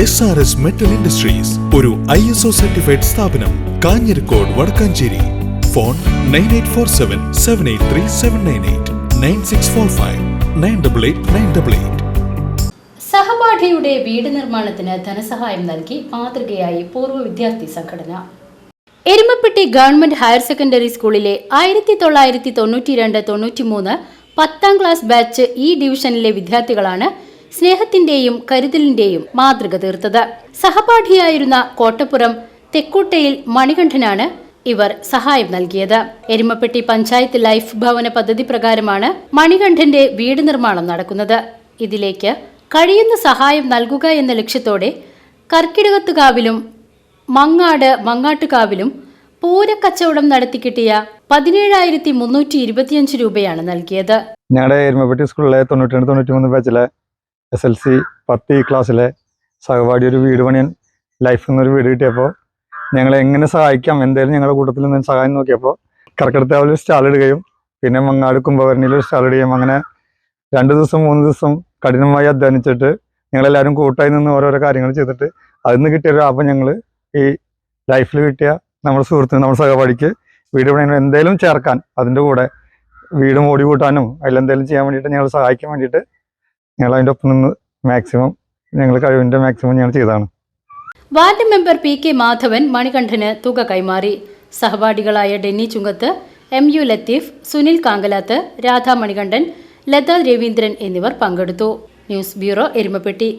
S R S metal industries ഒരു I S O certified സ്ഥാപനം Kanjirakode Vadakkanchery. Phone nine eight four seven seven eight three seven nine eight nine six four five nine double eight nine double eight സഹപാഠിയുടെ വീട് നിർമ്മാണത്തിന് ധനസഹായം നൽകി മാതൃകയായി പൂർവ വിദ്യാർത്ഥി സംഘടന. എരുമപ്പെട്ടി ഗവൺമെന്റ് ഹയർ സെക്കൻഡറി സ്കൂളിലെ ആയിരത്തി തൊള്ളായിരത്തി തൊണ്ണൂറ്റി രണ്ട് തൊണ്ണൂറ്റി മൂന്ന് പത്താം ക്ലാസ് ബാച്ച് ഈ ഡിവിഷനിലെ വിദ്യാർത്ഥികളാണ് സ്നേഹത്തിന്റെയും കരുതലിന്റെയും മാതൃക തീർത്തത്. സഹപാഠിയായിരുന്ന കോട്ടപ്പുറം തെക്കൂട്ടയിൽ മണികണ്ഠനാണ് ഇവർ സഹായം നൽകിയത്. എരുമപ്പെട്ടി പഞ്ചായത്ത് ലൈഫ് ഭവന പദ്ധതി പ്രകാരമാണ് മണികണ്ഠന്റെ വീട് നിർമ്മാണം നടക്കുന്നത്. ഇതിലേക്ക് കഴിയുന്ന സഹായം നൽകുക എന്ന ലക്ഷ്യത്തോടെ കർക്കിടകത്തുകാവിലും മങ്ങാട് മങ്ങാട്ടുകാവിലും പൂരക്കച്ചവടം നടത്തി കിട്ടിയ പതിനേഴായിരത്തി മുന്നൂറ്റി ഇരുപത്തിയഞ്ച് രൂപയാണ് നൽകിയത്. ഞങ്ങളുടെ എരുമപ്പെട്ടി സ്കൂളിലെ തൊണ്ണൂറ്റി രണ്ട് തൊണ്ണൂറ്റി മൂന്ന് ബാച്ചിലെ എസ് എൽ സി പത്ത് ഈ ക്ലാസ്സിലെ സഹപാഠി ഒരു വീട് പണിയൻ ലൈഫിൽ നിന്നൊരു വീട് കിട്ടിയപ്പോൾ ഞങ്ങളെ എങ്ങനെ സഹായിക്കാം? എന്തായാലും ഞങ്ങളുടെ കൂട്ടത്തിൽ നിന്ന് സഹായം നോക്കിയപ്പോൾ കർക്കിടത്താവിൽ സ്റ്റാൾ ഇടുകയും പിന്നെ മങ്ങാട് കുംഭവരണിയിൽ സ്റ്റാൾ ഇടുകയും അങ്ങനെ രണ്ട് ദിവസം മൂന്ന് ദിവസം കഠിനമായി അധ്വാനിച്ചിട്ട് ഞങ്ങളെല്ലാവരും കൂട്ടായി നിന്ന് ഓരോരോ കാര്യങ്ങൾ ചെയ്തിട്ട് അതിൽ നിന്ന് കിട്ടിയ ലാഭം ഞങ്ങൾ ഈ ലൈഫിൽ കിട്ടിയ നമ്മുടെ സുഹൃത്തിന് നമ്മുടെ സഹപാഠിക്ക് വീട് പണിയാൻ എന്തെങ്കിലും ചേർക്കാൻ അതിന്റെ കൂടെ വീട് മോടി കൂട്ടാനും അതിലെന്തെങ്കിലും ചെയ്യാൻ വേണ്ടിയിട്ട് ഞങ്ങൾ സഹായിക്കാൻ വേണ്ടിയിട്ട് ഞങ്ങൾ അതിന്റെ ഒപ്പം നിന്ന് മാക്സിമം ഞങ്ങൾ കഴിവിന്റെ മാക്സിമം ഞങ്ങൾ ചെയ്തതാണ്. Ward member P K Madhavan Manikandan തുക കൈമാറി. സഹപാഠികളായ Denny Chunkath M U Latheef Sunil Kankalath Radha Manikandan Latha Raveendran എന്നിവർ പങ്കെടുത്തു. News bureau Erumapetty.